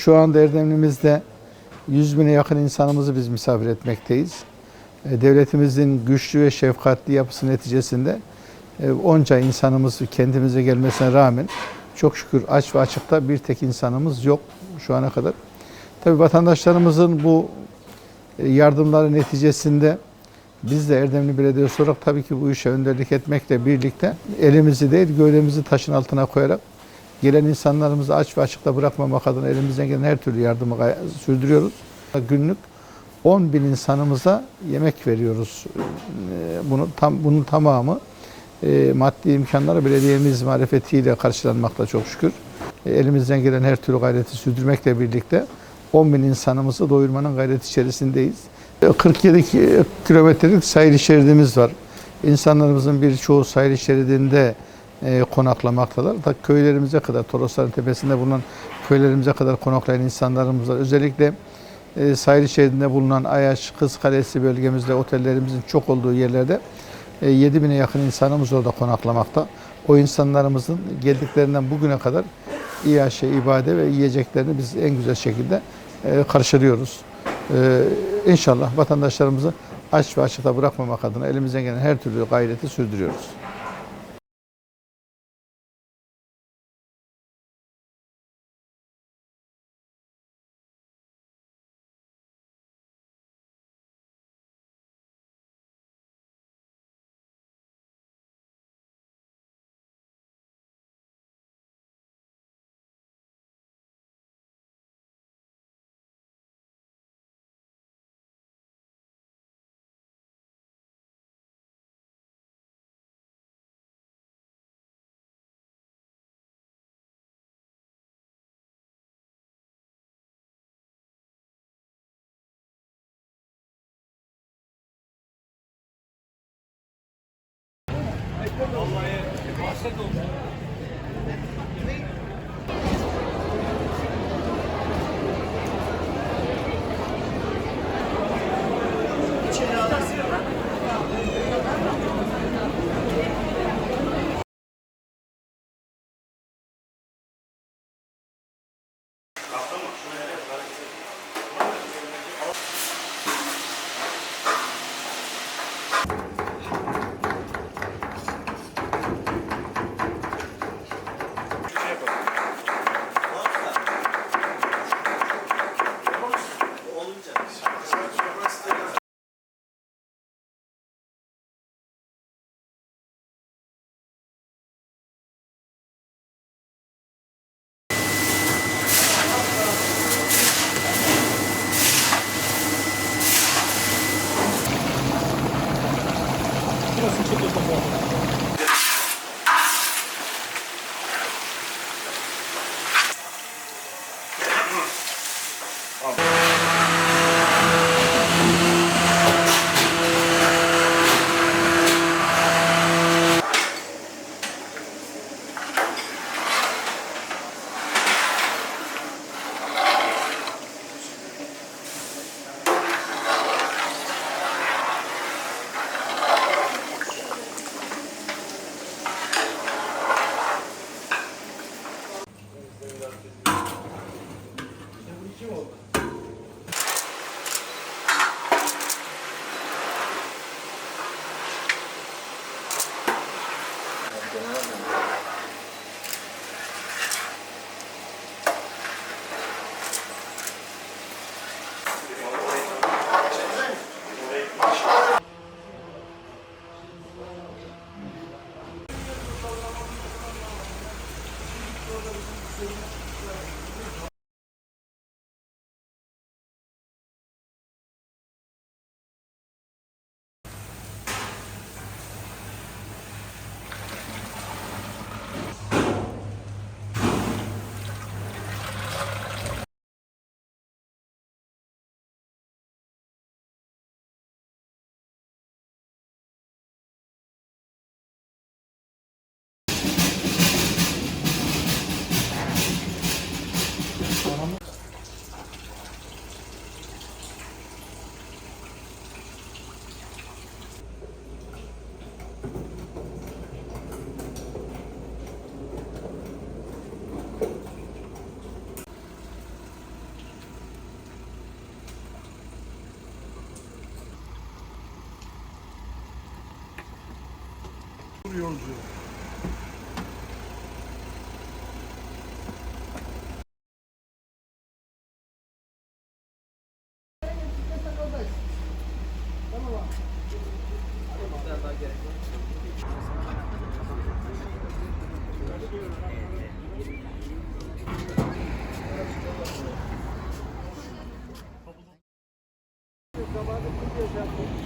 Şu anda Erdemli'mizde 100 bine yakın insanımızı biz misafir etmekteyiz. E, Devletimizin güçlü ve şefkatli yapısı neticesinde e, onca insanımız kendimize gelmesine rağmen çok şükür aç ve açıkta bir tek insanımız yok şu ana kadar. Tabii vatandaşlarımızın bu e, yardımları neticesinde biz de Erdemli Belediyesi olarak tabii ki bu işe önderlik etmekle birlikte elimizi değil gövdemizi taşın altına koyarak gelen insanlarımızı aç ve açıkta bırakmamak adına elimizden gelen her türlü yardımı sürdürüyoruz. Günlük 10 bin insanımıza yemek veriyoruz. Ee, Bunu tam bunun tamamı e, maddi imkanları belediyemiz marifetiyle karşılanmakta çok şükür. E, Elimizden gelen her türlü gayreti sürdürmekle birlikte 10 bin insanımızı doyurmanın gayreti içerisindeyiz. E, 47 ki- kilometrelik sahil şeridimiz var. İnsanlarımızın birçoğu sahil şeridinde e, konaklamaktalar. Ta köylerimize kadar, Torosların tepesinde bulunan köylerimize kadar konaklayan insanlarımız var. Özellikle e, sahil şeridinde bulunan Ayaş, Kız Kalesi bölgemizde otellerimizin çok olduğu yerlerde e, 7 bine yakın insanımız orada konaklamakta. O insanlarımızın geldiklerinden bugüne kadar İyaşe, ibade ve yiyeceklerini biz en güzel şekilde e, karşılıyoruz. E, İnşallah vatandaşlarımızı aç ve açıkta bırakmamak adına elimizden gelen her türlü gayreti sürdürüyoruz. Vallahi e, bahset olsun. Kim oldu? bir yolcu. Kabağda kırk yaşar.